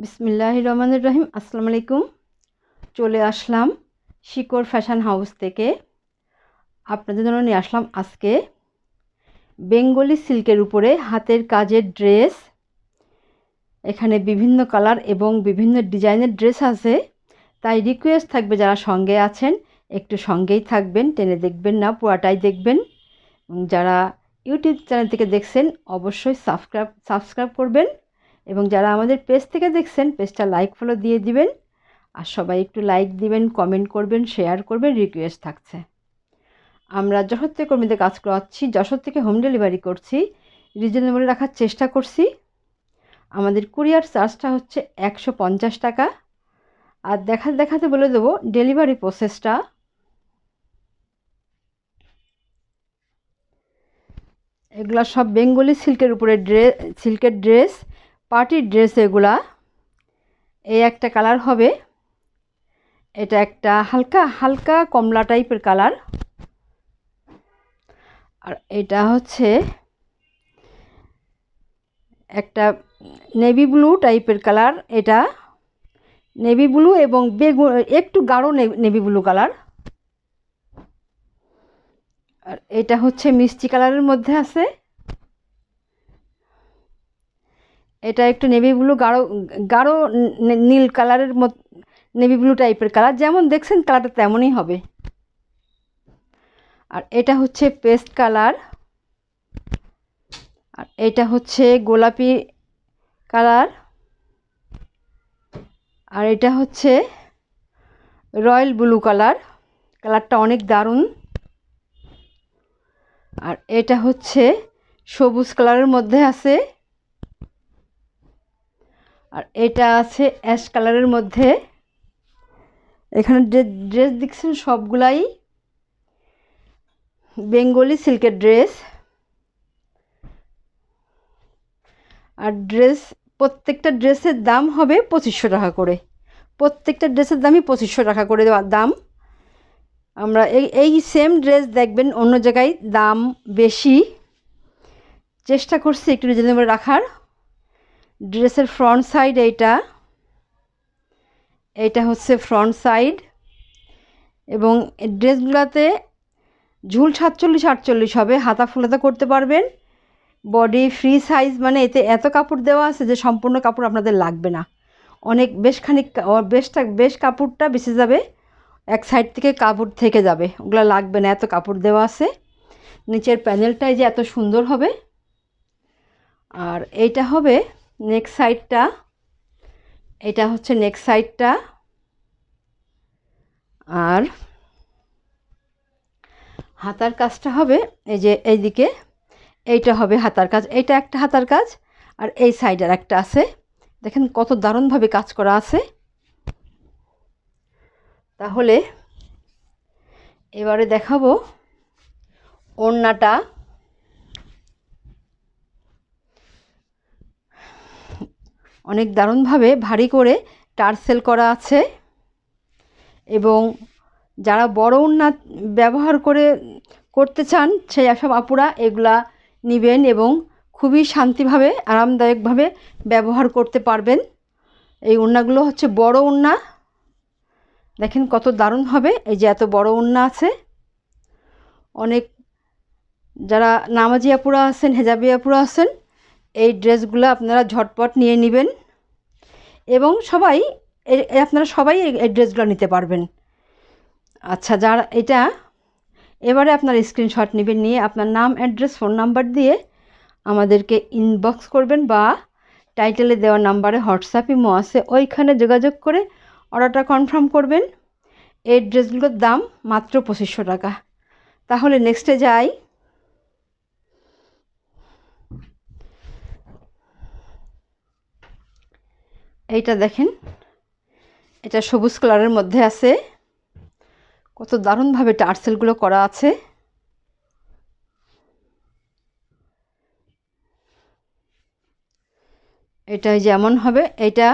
বিসমিল্লাহ রহমানুর রহিম আসসালামু আলাইকুম। চলে আসলাম শিকড় ফ্যাশন হাউস থেকে। আপনাদের জন্য নিয়ে আসলাম আজকে বেঙ্গলি সিল্কের উপরে হাতের কাজের ড্রেস। এখানে বিভিন্ন কালার এবং বিভিন্ন ডিজাইনের ড্রেস আছে। তাই রিকোয়েস্ট থাকবে যারা সঙ্গে আছেন, একটু সঙ্গেই থাকবেন, টেনে দেখবেন না, পুরাটাই দেখবেন। যারা ইউটিউব চ্যানেল থেকে দেখছেন, অবশ্যই সাবস্ক্রাইব সাবস্ক্রাইব করবেন। এবং যারা আমাদের পেজ থেকে দেখছেন পেজটা লাইক ফলো দিয়ে দিবেন। আর সবাই একটু লাইক দিবেন কমেন্ট করবেন শেয়ার করবেন রিকোয়েস্ট থাকছে। আমরা যশোর থেকে কর্মীদের কাজ করাচ্ছি। যশোর থেকে হোম ডেলিভারি করছি। রিজনেবল রাখার চেষ্টা করছি। আমাদের কুরিয়ার চার্জটা হচ্ছে একশো পঞ্চাশ টাকা। আর দেখা, দেখাতে বলে দেবো ডেলিভারি প্রসেসটা এগুলা সব বেঙ্গলি সিল্কের উপরে ড্রেস সিল্কের ড্রেস পার্টির ড্রেস এগুলা, এই একটা কালার হবে। এটা একটা হালকা হালকা কমলা টাইপের কালার। আর এটা হচ্ছে একটা নেভি ব্লু টাইপের কালার এটা। নেভি ব্লু এবং বেগুন, একটু গাঢ় নেভি ব্লু কালার। আর এটা হচ্ছে মিষ্টি কালারের মধ্যে আছে। এটা একটু নেভি ব্লু গাঢ় গাঢ় নীল কালারের মত নেভি ব্লু টাইপের কালার যেমন দেখছেন কালারটা তেমনই হবে। আর এটা হচ্ছে পেস্ট কালার আর এটা হচ্ছে গোলাপি কালার আর এটা হচ্ছে রয়্যাল ব্লু কালার কালারটা অনেক দারুণ। আর এটা হচ্ছে সবুজ কালারের মধ্যে আছে। আর এটা আছে অ্যাশ কালারের মধ্যে। এখানে যে ড্রেস দেখছেন, সবগুলাই বেঙ্গলি সিল্কের ড্রেস। আর ড্রেস, প্রত্যেকটা ড্রেসের দাম হবে পঁচিশশো টাকা করে। প্রত্যেকটা ড্রেসের দামই পঁচিশশো টাকা করে দাম। আমরা এই এই সেম ড্রেস দেখবেন, অন্য জায়গায় দাম বেশি। চেষ্টা করছি একটু রিজনেবল রাখার। ড্রেসের ফ্রন্ট সাইড এইটা এইটা হচ্ছে ফ্রন্ট সাইড এবং ড্রেসগুলোতে ঝুল সাতচল্লিশ আটচল্লিশ হবে, হাতা ফুলাতা করতে পারবেন। বডি ফ্রি সাইজ মানে এতে এত কাপড় দেওয়া আছে যে সম্পূর্ণ কাপড় আপনাদের লাগবে না। অনেক বেশ খানিক বেশটা বেশ কাপড়টা বেঁচে যাবে, এক সাইড থেকে কাপড় থেকে যাবে, ওগুলো লাগবে না, এত কাপড় দেওয়া আছে। নিচের প্যানেলটাই যে এত সুন্দর হবে। আর এইটা হবে নেক্সট সাইডটা, এটা হচ্ছে নেক্সট সাইডটা, আর হাতার কাজটা হবে এই যে এইদিকে, এইটা হবে হাতার কাজ, এইটা একটা হাতার কাজ, আর এই সাইডের একটা আছে। দেখেন কত দারুণভাবে কাজ করা আছে। তাহলে এবারে দেখাবো ওড়নাটা। অনেক দারুণভাবে ভারী করে টার্সেল করা আছে এবং যারা বড় ওড়না ব্যবহার করে করতে চান, সেই সব আপুরা এগুলা নেবেন এবং খুবই শান্তিভাবে, আরামদায়কভাবে ব্যবহার করতে পারবেন। এই ওড়নাগুলো হচ্ছে বড় ওড়না দেখেন কত দারুণ হবে, এই যে এত বড় ওড়না আছে। অনেক যারা নামাজি আপুরা আছেন, হেজাবি আপুরা আছেন এই ড্রেসগুলো আপনারা ঝটপট নিয়ে নেবেন এবং সবাই আপনারা সবাই এই ড্রেসগুলো নিতে পারবেন। আচ্ছা যারা এটা, এবারে আপনার স্ক্রিনশট নেবেন, নিয়ে আপনার নাম অ্যাড্রেস ফোন নাম্বার দিয়ে আমাদেরকে ইনবক্স করবেন বা টাইটেলে দেওয়া নাম্বারে হোয়াটসঅ্যাপ ইমো আছে, ওইখানে যোগাযোগ করে অর্ডারটা কনফার্ম করবেন। এই ড্রেসগুলোর দাম মাত্র পঁচিশশো টাকা। তাহলে নেক্সটে যাই। এইটা দেখেন, এটা সবুজ কালারের মধ্যে আছে। কত দারুণভাবে টার্সেলগুলো করা আছে। এটা যেমন হবে, এটা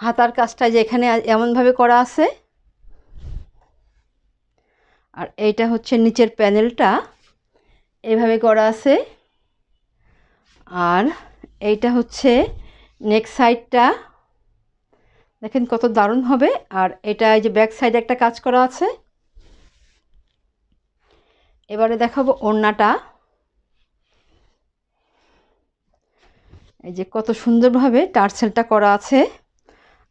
হাতার কাজটা যে এখানে এমনভাবে করা আছে। আর এইটা হচ্ছে নিচের প্যানেলটা, এভাবে করা আছে। আর এইটা হচ্ছে নেক সাইডটা দেখেন কত দারুণ হবে। আর এটা এই যে ব্যাক সাইডে একটা কাজ করা আছে। এবারে দেখাবো ওড়নাটা। এই যে কত সুন্দরভাবে টার্সেলটা করা আছে।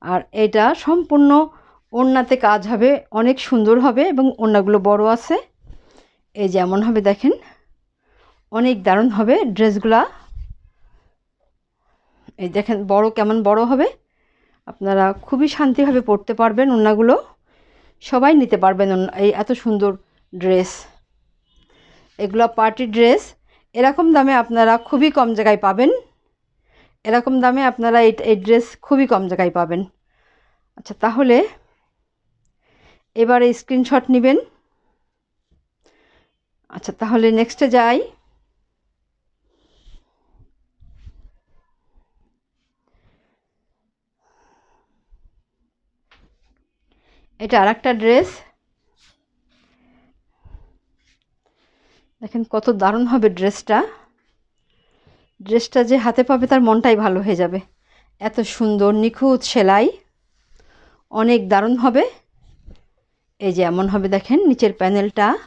আর এটা সম্পূর্ণ ওড়নাতে কাজ হবে, অনেক সুন্দর হবে এবং ওড়নাগুলো বড় আছে। এই যেমন হবে দেখেন। অনেক দারুণ হবে ড্রেসগুলা। এই দেখেন বড় কেমন বড় হবে। আপনারা খুবই শান্তিভাবে পরতে পারবেন ওড়নাগুলো। সবাই নিতে পারবেন এই এত সুন্দর ড্রেস। এগুলো পার্টি ড্রেস। এরকম দামে আপনারা খুবই কম জায়গায় পাবেন। এরকম দামে আপনারা এই এই ড্রেস খুবই কম জায়গায় পাবেন। আচ্ছা তাহলে এবারে স্ক্রিনশট নেবেন। আচ্ছা তাহলে নেক্সটে যাই। এটা আর একটা ড্রেস। দেখেন কত দারুণ হবে ড্রেসটা। ড্রেসটা যে হাতে পাবে তার মনটাই ভালো হয়ে যাবে। এত সুন্দর, নিখুঁত সেলাই। অনেক দারুণ হবে। এই যে এমন হবে দেখেন, নিচের প্যানেলটা।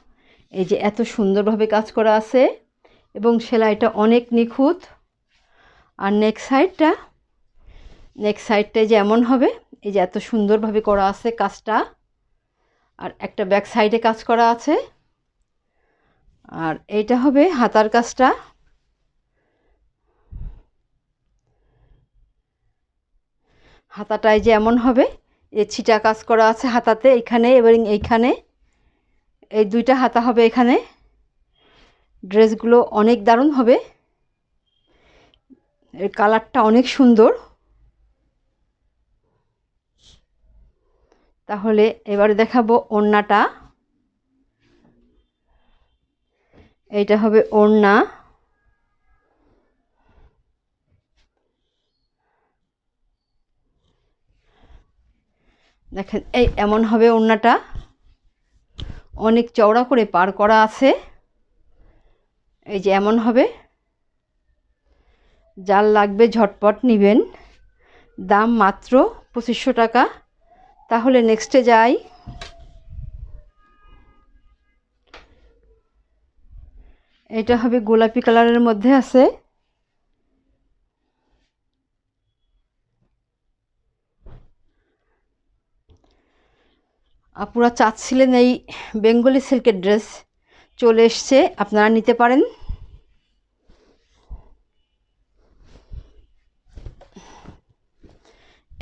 এই যে এত সুন্দরভাবে কাজ করা আছে এবং সেলাইটা অনেক নিখুঁত। আর নেক সাইডটা নেক সাইডটাই যে এমন হবে এই যে এত সুন্দরভাবে করা আছে কাজটা, আর একটা ব্যাক সাইডে কাজ করা আছে। আর এইটা হবে হাতার কাজটা। হাতাটায় যে এমন হবে এ ছিটা কাজ করা আছে হাতাতে, এইখানে এবং এইখানে। এই দুইটা হাতা হবে এখানে। ড্রেসগুলো অনেক দারুণ হবে। এর কালারটা অনেক সুন্দর। তাহলে এবারে দেখাবো ওড়নাটা। এইটা হবে ওড়না। দেখেন, এই এমন হবে ওড়নাটা। অনেক চওড়া করে পার করা আছে। এই যে এমন হবে। যার লাগবে ঝটপট নেবেন। দাম মাত্র পঁচিশশো টাকা। তাহলে নেক্সটে যাই। এটা হবে গোলাপি কালারের মধ্যে আছে। আপুরা চাচ্ছিলেন এই বেঙ্গলি সিল্কের ড্রেস। চলে এসছে, আপনারা নিতে পারেন।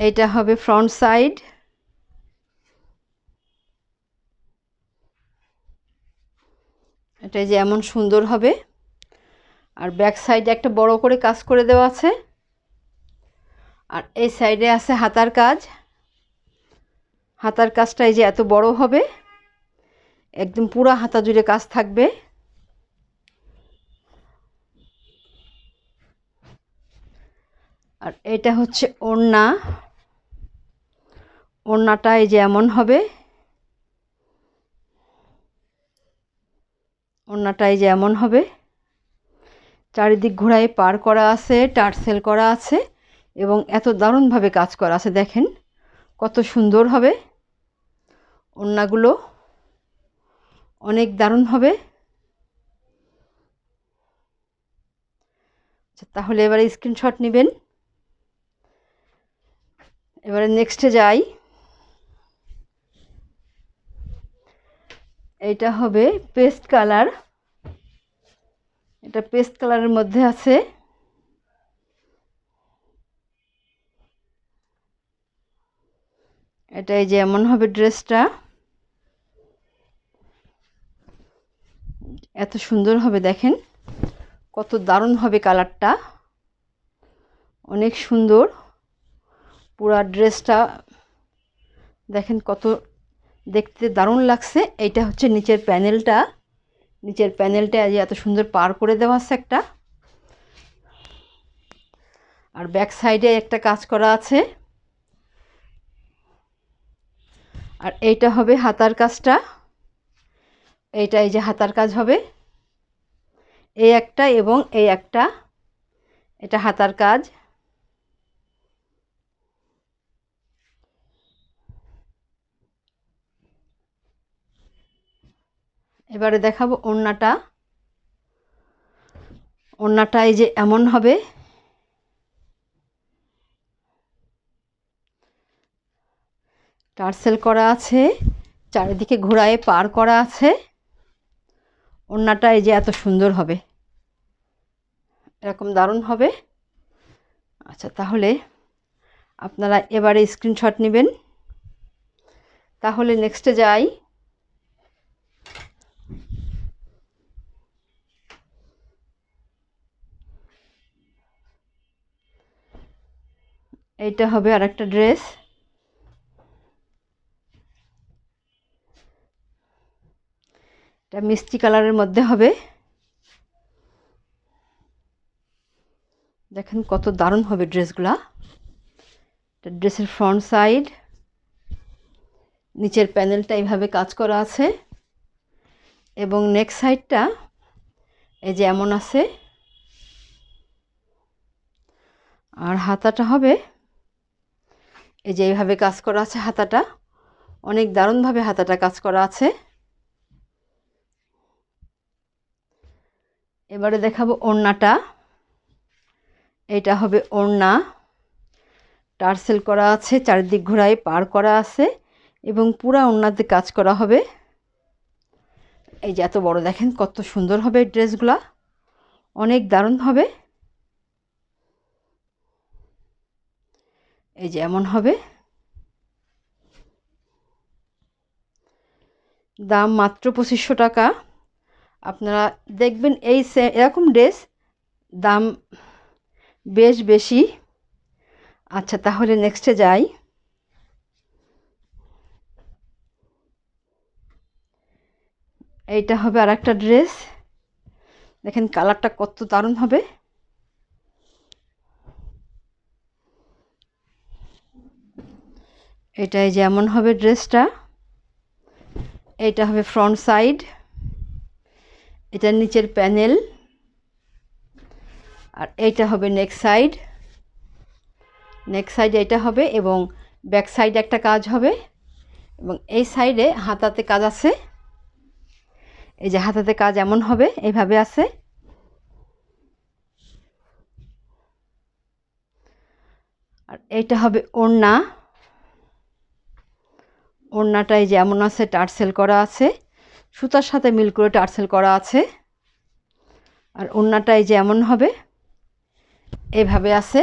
এইটা হবে ফ্রন্ট সাইড এটা যে এমন সুন্দর হবে। আর ব্যাক সাইডে একটা বড় করে কাজ করে দেওয়া আছে। আর এই সাইডে আছে হাতার কাজ। হাতার কাজটা এই যে এত বড় হবে, একদম পুরো হাতা জুড়ে কাজ থাকবে। আর এটা হচ্ছে ওড়না। ওড়নাটা এই যে এমন হবে ওড়নাটা এই যে এমন হবে। চারিদিক ঘোড়ায় পার করা আছে, টার্সেল করা আছে এবং এত দারুণভাবে কাজ করা আছে, দেখেন। কত সুন্দর হবে। ওড়নাগুলো অনেক দারুণ হবে। আচ্ছা তাহলে এবারে স্ক্রিনশট নেবেন। এবারে নেক্সটে যাই। এইটা হবে পেস্ট কালার। এটা পেস্ট কালারের মধ্যে আছে। এটা এই যে এমন হবে ড্রেসটা। এত সুন্দর হবে দেখেন। কত দারুণ হবে কালারটা। অনেক সুন্দর। পুরা ড্রেসটা দেখেন কত দেখতে দারুণ লাগছে। এইটা হচ্ছে নিচের প্যানেলটা। নিচের প্যানেলটা আজ এত সুন্দর পার করে দেওয়া আছে একটা। আর ব্যাক সাইডে একটা কাজ করা আছে। আর এইটা হবে হাতার কাজটা। এইটা এই যে হাতার কাজ হবে। এই একটা এবং এই একটা। এটা হাতার কাজ। এবারে দেখাবো ওড়নাটা। ওড়নাটা এই যে এমন হবে। টার্সেল করা আছে, চারিদিকে ঘোড়ায় পার করা আছে। ওড়নাটা এই যে এত সুন্দর হবে। এরকম দারুণ হবে। আচ্ছা তাহলে আপনারা এবারে স্ক্রিনশট নেবেন। তাহলে নেক্সটে যাই। এইটা হবে আর একটা ড্রেস। এটা মিষ্টি কালারের মধ্যে হবে। দেখেন কত দারুণ হবে ড্রেসগুলা। এটা ড্রেসের ফ্রন্ট সাইড, নিচের প্যানেলটা এইভাবে কাজ করা আছে। এবং নেক্সট সাইডটা এই যে এমন আছে। আর হাতাটা হবে এই যে এইভাবে কাজ করা আছে হাতাটা, অনেক দারুণভাবে হাতাটা কাজ করা আছে। এবারে দেখাবো ওড়নাটা। এটা হবে ওড়না। টার্সেল করা আছে, চারিদিক ঘোরায় পার করা আছে এবং পুরা ওড়নাতে কাজ করা হবে। এই যে এত বড় দেখেন কত সুন্দর হবে ড্রেসগুলা। অনেক দারুণ হবে। এই যে এমন হবে। দাম মাত্র পঁচিশশো টাকা। আপনারা দেখবেন এই এরকম ড্রেস দাম বেশ বেশি। আচ্ছা তাহলে নেক্সটে যাই। এইটা হবে আর একটা ড্রেস। দেখেন কালারটা কত দারুণ হবে। এটাই যেমন হবে ড্রেসটা। এইটা হবে ফ্রন্ট সাইড এটার নিচের প্যানেল আর এইটা হবে নেক সাইড নেক সাইড এটা হবে এবং ব্যাক সাইডে একটা কাজ হবে। এবং এই সাইডে হাতাতে কাজ আছে। এই যে হাতাতে কাজ এমন হবে এইভাবে আছে। আর এইটা হবে ওড়না। ওড়নাটাই যেমন আছে টার্সেল করা আছে, সুতার সাথে মিল করে টার্সেল করা আছে। আর ওড়নাটাই যেমন হবে, এভাবে আছে,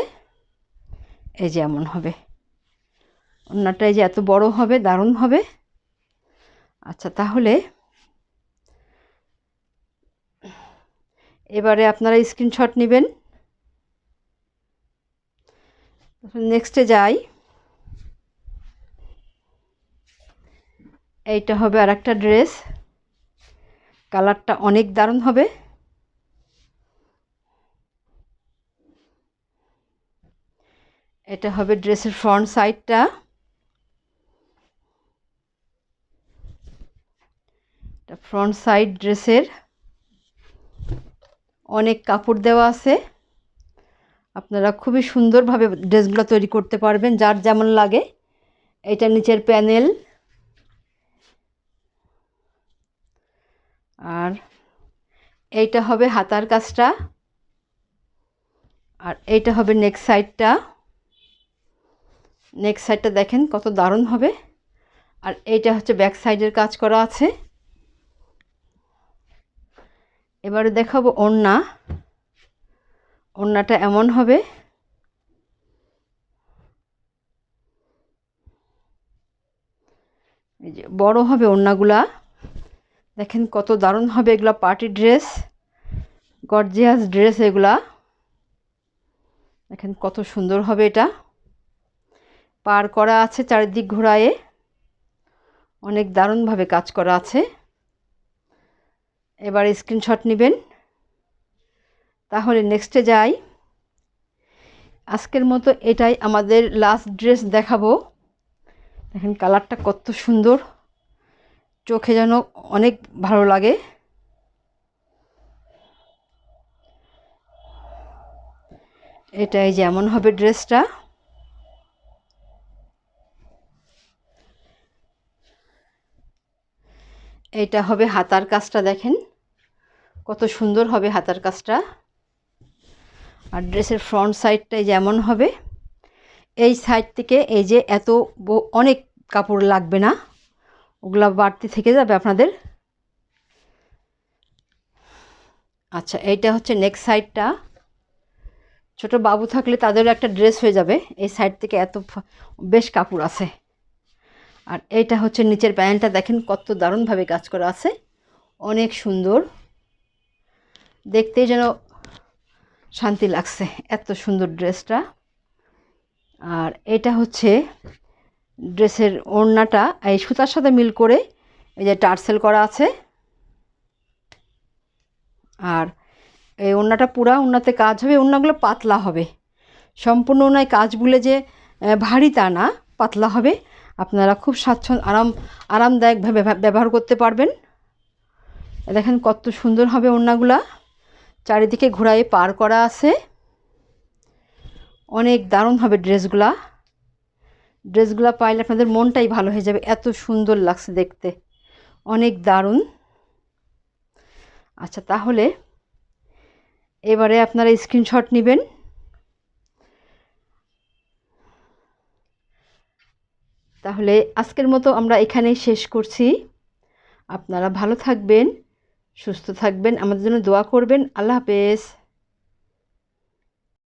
এই যে এমন হবে। ওড়নাটাই যে এত বড় হবে, দারুণ হবে। আচ্ছা তাহলে এবারে আপনারা স্ক্রিনশট নেবেন। নেক্সটে যাই। এইটা হবে আর একটা ড্রেস। কালারটা অনেক দারুণ হবে। এটা হবে ড্রেসের ফ্রন্ট সাইডটা। ফ্রন্ট সাইড ড্রেসের অনেক কাপড় দেওয়া আছে। আপনারা খুবই সুন্দরভাবে ড্রেসগুলো তৈরি করতে পারবেন, যার যেমন লাগে। এটা নিচের প্যানেল। আর এইটা হবে হাতার কাজটা, আর এইটা হবে নেক সাইডটা নেক সাইডটা দেখেন কত দারুণ হবে। আর এইটা হচ্ছে ব্যাক সাইডের কাজ করা আছে। এবারে দেখাবো ওড়না। ওড়নাটা এমন হবে। এই যে বড় হবে ওড়নাগুলা। দেখেন কত দারুণ হবে এগুলা পার্টি ড্রেস, গর্জিয়াস ড্রেস এগুলা। দেখেন কত সুন্দর হবে এটা। পার করা আছে চারিদিক ঘোরায়ে। অনেক দারুণভাবে কাজ করা আছে। এবার স্ক্রিনশট নেবেন। তাহলে নেক্সটে যাই। আজকের মতো এটাই আমাদের লাস্ট ড্রেস দেখাবো। দেখেন কালারটা কত সুন্দর। চোখে যেন অনেক ভালো লাগে। এটাই যেমন হবে ড্রেসটা। এটা হবে হাতার কাজটা, দেখেন। কত সুন্দর হবে হাতার কাজটা। আর ড্রেসের ফ্রন্ট সাইডটাই যেমন হবে। এই সাইড থেকে এই যে এত অনেক কাপড় লাগবে না। ওগুলা বাড়তি থেকে যাবে আপনাদের? আচ্ছা এইটা হচ্ছে নেক্সট সাইডটা ছোট বাবু থাকলে তাদেরও একটা ড্রেস হয়ে যাবে। এই সাইড থেকে এত বেশ কাপড় আছে। আর এইটা হচ্ছে নিচের প্যান্টটা। দেখেন কত দারুণভাবে কাজ করা আছে। অনেক সুন্দর। দেখতেই যেন শান্তি লাগছে এত সুন্দর ড্রেসটা আর এটা হচ্ছে ড্রেসের ওড়নাটা এই সুতার সাথে মিল করে এই যে টার্সেল করা আছে। আর এই ওড়নাটা পুরা ওড়নাতে কাজ হবে, ওড়নাগুলো পাতলা হবে। সম্পূর্ণ ওনায় কাজ বলে যে ভারী তা না, পাতলা হবে। আপনারা খুব স্বাচ্ছন্দ্য আরাম, আরামদায়কভাবে ব্যবহার করতে পারবেন। দেখেন কত সুন্দর হবে ওড়নাগুলা। চারিদিকে ঘোরায় পার করা আছে। অনেক দারুণ হবে ড্রেসগুলা। ড্রেসগুলো পাইলে আপনাদের মনটাই ভালো হয়ে যাবে। এত সুন্দর লাগছে দেখতে। অনেক দারুণ। আচ্ছা তাহলে এবারে আপনারা স্ক্রিনশট নেবেন। তাহলে আজকের মতো আমরা এখানেই শেষ করছি। আপনারা ভালো থাকবেন, সুস্থ থাকবেন। আমাদের জন্য দোয়া করবেন। আল্লাহ হাফেজ।